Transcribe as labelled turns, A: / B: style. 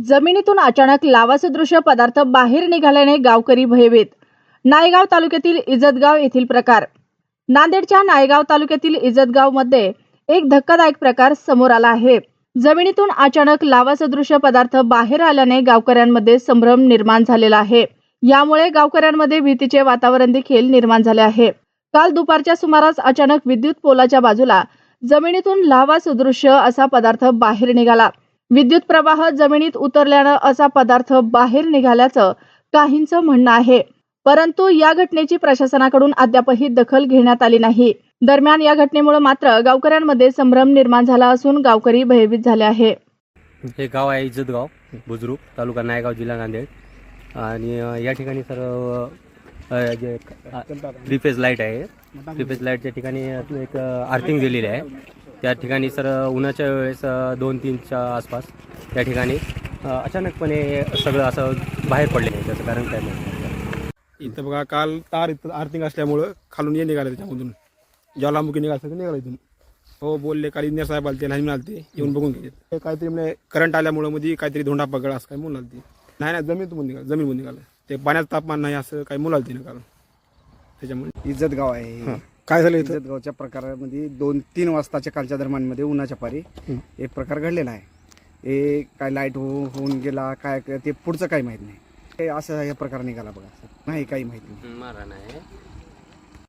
A: जमिनीतून अचानक लावासदृश्य पदार्थ बाहेर निघाल्याने गावकरी भयभीत. नायगाव तालुक्यातील इजतगाव येथील प्रकार. नांदेडच्या नायगाव तालुक्यातील इजतगावमध्ये एक धक्कादायक प्रकार समोर आला आहे. जमिनीतून अचानक लावासदृश्य पदार्थ बाहेर आल्याने गावकऱ्यांमध्ये संभ्रम निर्माण झालेला आहे. यामुळे गावकऱ्यांमध्ये भीतीचे वातावरण देखील निर्माण झाले आहे. काल दुपारच्या सुमारास अचानक विद्युत पोलाच्या बाजूला जमिनीतून लावा सदृश्य असा पदार्थ बाहेर निघाला. विद्युत प्रवाह जमिनीत उतरल्यानं असा पदार्थ बाहेर निघाल्याचं काहींचं म्हणणं आहे. परंतु या घटनेची प्रशासनाकडून अद्यापही दखल घेण्यात आली नाही. दरम्यान या घटनेमुळे मात्र गावकऱ्यांमध्ये संभ्रम निर्माण झाला असून गावकरी भयभीत झाले आहे.
B: हे गाव आहे इज्जतगाव बुजुर्ग तालुका नायगाव जिल्हा नांदेड. आणि या ठिकाणी सर जे थ्री फेज लाइट आहे थ्री फेज लाईटच्या ठिकाणी एक आर्थिंग दिलेली आहे. त्या ठिकाणी सर उन्हाच्या वेळेस दोन तीनच्या आसपास त्या ठिकाणी अचानकपणे सगळं असं बाहेर पडले नाही त्याचं कारण काय नाही.
C: इथं बघा काल तार इथं आर्थिंग असल्यामुळं खालून ये निघाले त्याच्यामधून. ज्वालामुखी निघालं ते निघालं इथून. हो बोलले काल इंजिनियर साहेब आलते नाही मिळालते येऊन बघून गेले ते काहीतरी म्हणजे करंट आल्यामुळं मध्ये काहीतरी धोंडा पगड असं काय म्हणून आलते. नाही नाही जमीन निघालं जमीन निघालं. ते पाण्याचं तापमान नाही असं काही मुलालते ना काल. त्याच्यामुळे.
D: इज्जत गाव आहे. हे.
C: काय झालं इथं?
D: इज्जत गावच्या प्रकारामध्ये दोन तीन वाजताच्या कालच्या दरम्यानमध्ये उन्हाच्या पारी एक प्रकार घडलेला आहे. हे काय लाइट हो होऊन गेला काय काय ते पुढचं काही माहीत नाही. हे असं हे प्रकार निघाला बघा नाही काही माहीत नाही.
B: मारा नाही.